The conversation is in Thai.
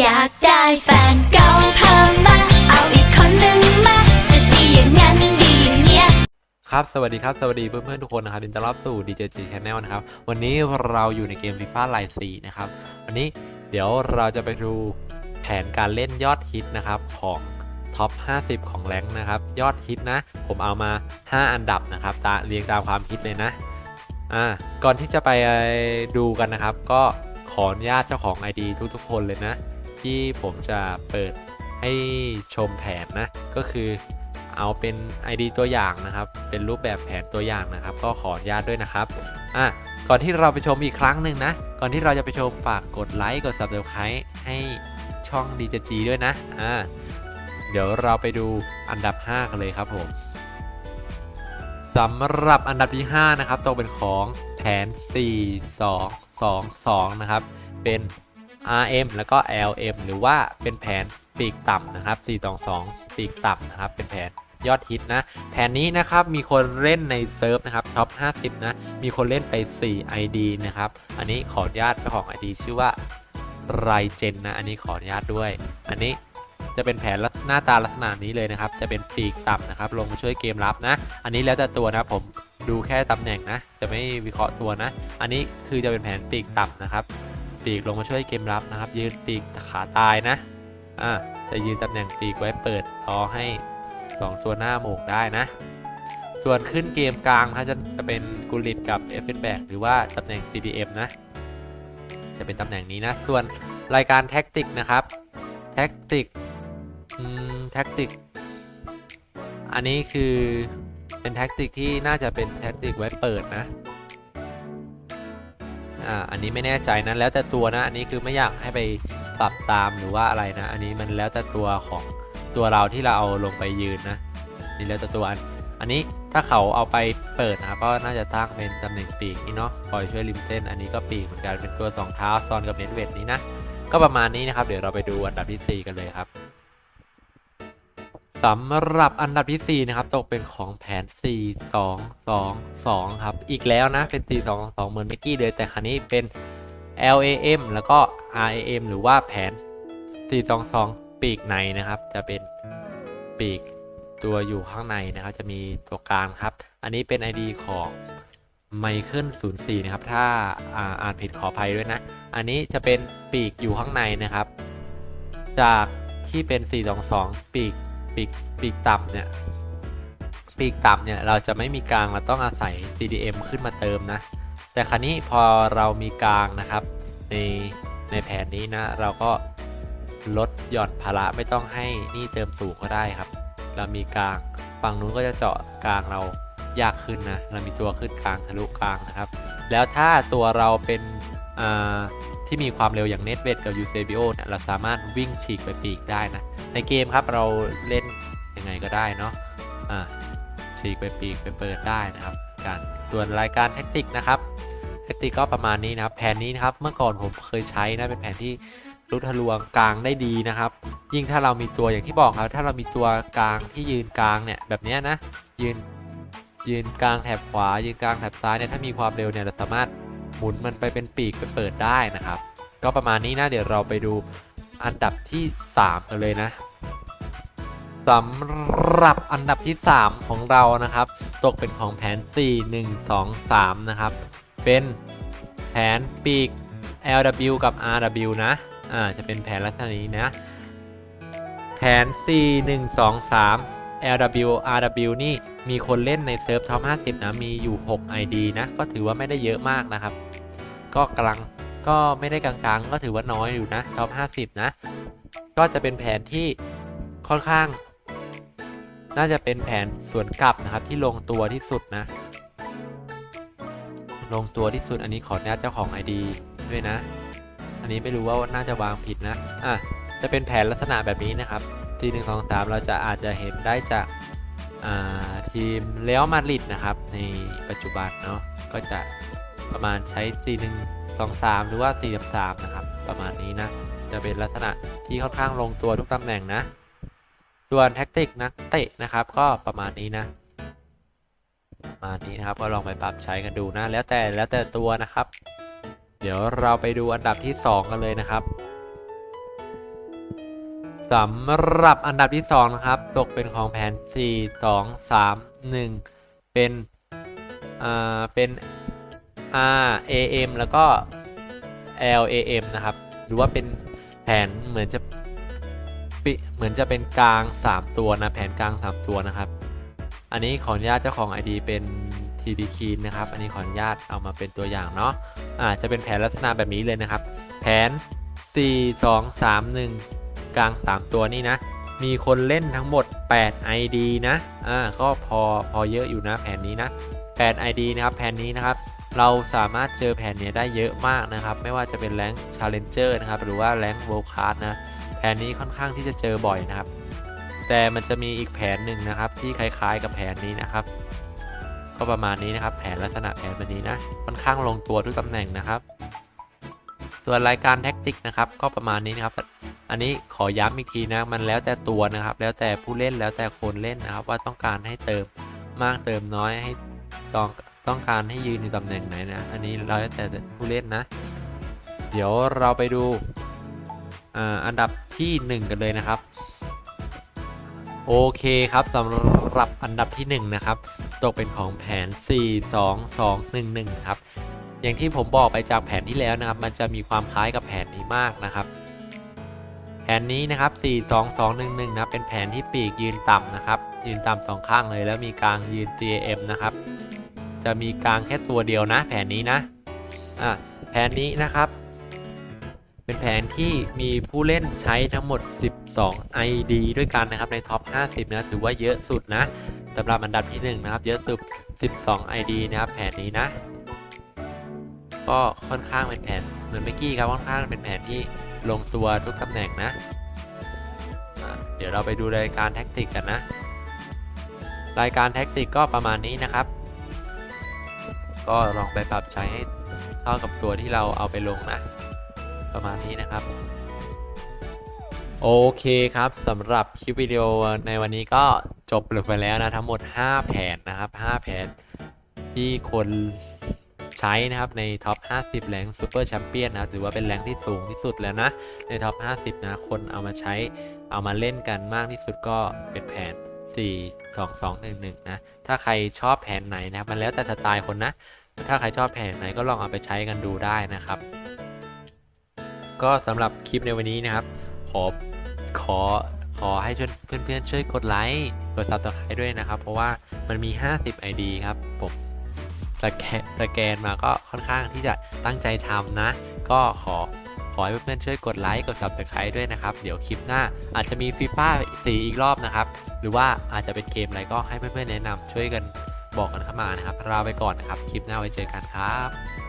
อยากได้แฟนเก่าเพิ่มมา เอาอีกคนหนึ่งมา จะดีอย่างนั้นดีอย่างเนี้ย ครับ สวัสดีครับ สวัสดีเพื่อนๆ ทุกคนนะครับยินดีต้อนรับสู่ DJG Channel นะครับ วันนี้เราอยู่ในเกม FIFA Line 4นะครับ วันนี้เดี๋ยวเราจะไปดูแผนการเล่นยอดฮิตนะครับของท็อป 50 ของแรงค์นะครับ ยอดฮิตนะ ผมเอามา 5 อันดับนะครับตาเรียงตามความฮิตเลยนะ อ่า ก่อนที่จะไปดูกันนะครับ ก็ขออนุญาตเจ้าของ ID ทุกๆ คนเลยนะ ที่ผมจะเปิดให้ชมแผนนะ ก็คือเอาเป็น ID ตัวอย่างนะครับ เป็นรูปแบบแผนตัวอย่างนะครับ ก็ขออนุญาตด้วยนะครับอะก่อนที่เราไปชมอีกครั้งหนึ่งนะ ก่อนที่เราจะไปชมฝากกดไลค์กด Subscribe ให้ช่อง DJG ด้วยนะอ่าเดี๋ยวเราไปดูอันดับ 5 กันเลยครับผมสำหรับอันดับที่ 5 นะครับตกเป็นของแผน 4 2 2 2 นะครับ เป็น RM แล้วก็ LM หรือว่าเป็นแผนปีกต่ำนะครับ4 2 2ปีกต่ำนะครับ เป็นแผนยอดฮิตนะ แผนนี้นะครับมีคนเล่นในเซิร์ฟนะครับท็อป 50 นะ มีคนเล่นไป 4 ID นะครับ อันนี้ขออนุญาตเจ้าของ ID ชื่อว่าไรเจนนะ อันนี้ขออนุญาตด้วย อันนี้จะเป็นแผนลักษหน้าตาลักษณะนี้เลยนะครับ จะเป็นปีกต่ำนะครับ ลงมาช่วยเกมรับนะ อันนี้แล้วแต่ตัวนะผมดูแค่ตำแหน่งนะ จะไม่วิเคราะห์ตัวนะ อันนี้คือจะเป็นแผนปีกต่ำนะครับ ปีกลงมาช่วยเกมรับนะครับ ยืนปีกขาตายนะอ่าจะยืนตำแหน่งปีกไว้เปิดรอให้2ตัวหน้าโหมงได้นะ ส่วนขึ้นเกมกลางถ้าจะจะเป็นกุลิตกับเอฟเฟนแบกหรือว่าตำแหน่ง CDM นะ จะเป็นตำแหน่งนี้นะ ส่วนรายการแท็กติกนะครับ แท็กติกอืมแท็กติก อันนี้คือเป็นแท็กติกที่น่าจะเป็นแท็กติกไว้เปิดนะ อ่าอันนี้ไม่แน่ใจนะแล้วแต่ตัวนะ อันนี้คือไม่อยากให้ไปปรับตามหรือว่าอะไรนะ อันนี้มันแล้วแต่ตัวของตัวเราที่เราเอาลงไปยืนนะนี่แล้วแต่ตัวอันอันนี้ถ้าเขาเอาไปเปิดนะก็น่าจะตั้งเป็นตำแหน่งปีกนี่เนาะคอยช่วยริมเส้น อันนี้ก็ปีกเหมือนกันเป็นตัวสองเท้าซ้อนกับเน้นเวทนี้นะก็ประมาณนี้นะครับ เดี๋ยวเราไปดูอันดับที่ 4 กันเลยครับ สำหรับอันดับทีสี่ 4 นะครับ ตกเป็นของแผน 4 2 2 2 ครับ อีกแล้วนะ เป็น 4 2 2 เหมือนเมื่อกี้เลย แต่ครั้นี้เป็น LAM แล้วก็ RAM หรือว่าแผน 422 ปีกในนะครับ จะเป็นปีกตัวอยู่ข้างในนะครับ จะมีตัวกลางครับ อันนี้เป็น ID ของไมเคิล04 นะครับ ถ้าอ่าอ่านผิดขออภัยด้วยนะ อันนี้จะเป็นปีกอยู่ข้างในนะครับ จากที่เป็น 422 ปีก ปีกปีกต่ำเนี่ยปีกต่ำเนี่ยเราจะไม่มีกลางเราต้องอาศัย CDM ขึ้นมาเติมนะ แต่ครั้นี้พอเรามีกลางนะครับ ในในแผนนี้นะเราก็ลดหย่อนภาระไม่ต้องให้นี่เติมสูงก็ได้ครับ เรามีกลางฝั่งนู้นก็จะเจาะกลางเรายากขึ้นนะเรามีตัวขึ้นกลางทะลุกลางนะครับ แล้วถ้าตัวเราเป็นอ่า ที่มีความเร็วอย่างเน็ตเวทกับยูเซบิโอเนี่ยเราสามารถวิ่งฉีกไปปีกได้นะ ในเกมครับเราเล่นยังไงก็ได้เนาะอ่าฉีกไปปีกไปเปิดได้นะครับการส่วนรายการแท็กติกนะครับแท็กติกก็ประมาณนี้นะครับ แผนนี้นะครับเมื่อก่อนผมเคยใช้นะเป็นแผนที่รุทะลวงกลางได้ดีนะครับ ยิ่งถ้าเรามีตัวอย่างที่บอกครับถ้าเรามีตัวกลางที่ยืนกลางเนี่ยแบบนี้นะยืนยืนกลางแถบขวายืนกลางแถบซ้ายเนี่ยถ้ามีความเร็วเนี่ยเราสามารถ หมุนมันไปเป็นปีกไปเปิดได้นะครับ ก็ประมาณนี้นะเดี๋ยวเราไปดูอันดับที่ 3 กันเลยนะสำหรับอันดับที่ 3 ของเรานะครับ ตกเป็นของแผน 4 1 2 3 นะครับ เป็นแผนปีก LW กับ RW นะ อ่า จะเป็นแผนลักษณะนี้นะ แผน C 1 2 3 LW RW นี่มีคนเล่นในเซิร์ฟท็อป50 นะ มีอยู่ 6 ID นะ ก็ถือว่าไม่ได้เยอะมากนะครับ ก็กลังก็ไม่ได้กลางๆ ก็ถือว่าน้อยอยู่นะท็อป50 นะ ก็จะเป็นแผนที่ค่อนข้าง น่าจะเป็นแผนสวนกลับนะครับที่ลงตัวที่สุดนะ ลงตัวที่สุดอันนี้ขออนุญาตเจ้าของ ID ด้วยนะ อันนี้ไม่รู้ว่าน่าจะวางผิดนะ อะ จะเป็นแผนลักษณะแบบนี้นะครับ ทีหนึ่งสองสามเราจะอาจจะเห็นได้จากาทีมเลอมาดริดนะครับ ในปัจจุบันเนาะก็จะประมาณใช้ทีหนึ่งสองสามหรือว่าสี่สามนะครับ ประมาณนี้นะ จะเป็นลักษณะที่ค่อนข้างลงตัวทุกตำแหน่งนะ ส่วนแท็กติกนักเตะนะครับ ก็ประมาณนี้นะประมาณนี้นะครับก็ลองไปปรับใช้กันดูนะ แล้วแต่แล้วแต่ตัวนะครับ เดี๋ยวเราไปดูอันดับที่ 2 กันเลยนะครับ สำหรับอันดับที่ 2 นะครับ ตกเป็นของแผน 4 2 3 1 เป็น อ่า เป็น R A M แล้วก็ L A M นะครับ หรือว่าเป็นแผนเหมือนจะปิเหมือนจะเป็นกลาง 3 ตัวนะ แผนกลาง 3 ตัวนะครับ อันนี้ขออนุญาตเจ้าของ ID เป็น TD k e y นะครับ อันนี้ขออนุญาตเอามาเป็นตัวอย่างเนาะ อ่า จะเป็นแผนลักษณะแบบนี้เลยนะครับ แผน 4 2 3 1 กลาง 3 ตัวนี่นะ มีคนเล่นทั้งหมด 8 ID นะ อ่า ก็พอพอเยอะอยู่นะแผนนี้นะ 8 ID นะครับแผนนี้นะครับ เราสามารถเจอแผนนี้ได้เยอะมากนะครับ ไม่ว่าจะเป็นแรง Challenger นะครับ หรือว่าแรง World Class นะ แผนนี้ค่อนข้างที่จะเจอบ่อยนะครับ แต่มันจะมีอีกแผนหนึ่งนะครับ ที่คล้ายๆกับแผนนี้นะครับ ก็ประมาณนี้นะครับ แผนลักษณะแผนแบบนี้นะ ค่อนข้างลงตัวทุกตำแหน่งนะครับ ส่วนรายการแท็กติกนะครับ ก็ประมาณนี้นะครับ อันนี้ขอย้ำอีกทีนะมันแล้วแต่ตัวนะครับ แล้วแต่ผู้เล่นแล้วแต่คนเล่นนะครับ ว่าต้องการให้เติมมากเติมน้อยให้ต้องต้องการให้ยืนอยู่ตำแหน่งไหนนะ อันนี้แล้วแต่ผู้เล่นนะ เดี๋ยวเราไปดูอ่าอันดับทีหนึ่1 กันเลยนะครับ โอเคครับสำหรับอันดับที่ 1 นะครับ ตกเป็นของแผน 4 2 2 1 1 ครับ อย่างที่ผมบอกไปจากแผนที่แล้วนะครับ มันจะมีความคล้ายกับแผนนี้มากนะครับ แผนนี้นะครับ 4 2 2 1 1 นะ เป็นแผนที่ปีกยืนต่ำนะครับ ยืนต่ำสองข้างเลยแล้วมีกลางยืน TM นะครับ จะมีกลางแค่ตัวเดียวนะ แผนนี้นะ อะ แผนนี้นะครับ เป็นแผนที่มีผู้เล่นใช้ทั้งหมด 12 ID ด้วยกันนะครับ ในท็อป 50 นะ ถือว่าเยอะสุดนะสำหรับอันดับที่ 1 นะครับ เยอะสุด 12 ID นะครับ แผนนี้นะ ก็ค่อนข้างเป็นแผนเหมือนเมื่อกี้ครับ ค่อนข้างเป็นแผนที่ ลงตัวทุกตำแหน่งนะ เดี๋ยวเราไปดูรายการแท็กติกกันนะ รายการแท็กติกก็ประมาณนี้นะครับ ก็ลองไปปรับใช้ให้เข้ากับตัวที่เราเอาไปลงนะ ประมาณนี้นะครับ โอเคครับสำหรับคลิปวิดีโอในวันนี้ก็จบลงไปแล้วนะทั้งหมด 5 แผนนะครับ 5 แผนที่คน ใช้นะครับในท็อป 50 แรงซูเปอร์แชมเปี้ยนนะถือว่าเป็นแรงที่สูงที่สุดแล้วนะ ในท็อป 50 นะ คนเอามาใช้เอามาเล่นกันมากที่สุดก็เป็นแผน 4 2 2 1 1 นะ ถ้าใครชอบแผนไหนนะครับมันแล้วแต่สไตล์คนนะ ถ้าใครชอบแผนไหนก็ลองเอาไปใช้กันดูได้นะครับ ก็สำหรับคลิปในวันนี้นะครับ ขอขอขอให้เพื่อนๆช่วยกดไลค์ กด subscribe ด้วยนะครับ เพราะว่ามันมี 50 ID ครับผม สแกนสแกนมาก็ค่อนข้างที่จะตั้งใจทำนะ ก็ขอขอให้เพื่อนๆช่วยกดไลค์กด subscribe ด้วยนะครับ เดี๋ยวคลิปหน้าอาจจะมีฟีฟ่าสีอีกรอบนะครับ หรือว่าอาจจะเป็นเกมอะไรก็ให้เพื่อนๆแนะนำช่วยกันบอกกันเข้ามานะครับลาไปก่อนนะครับ คลิปหน้าไว้เจอกันครับ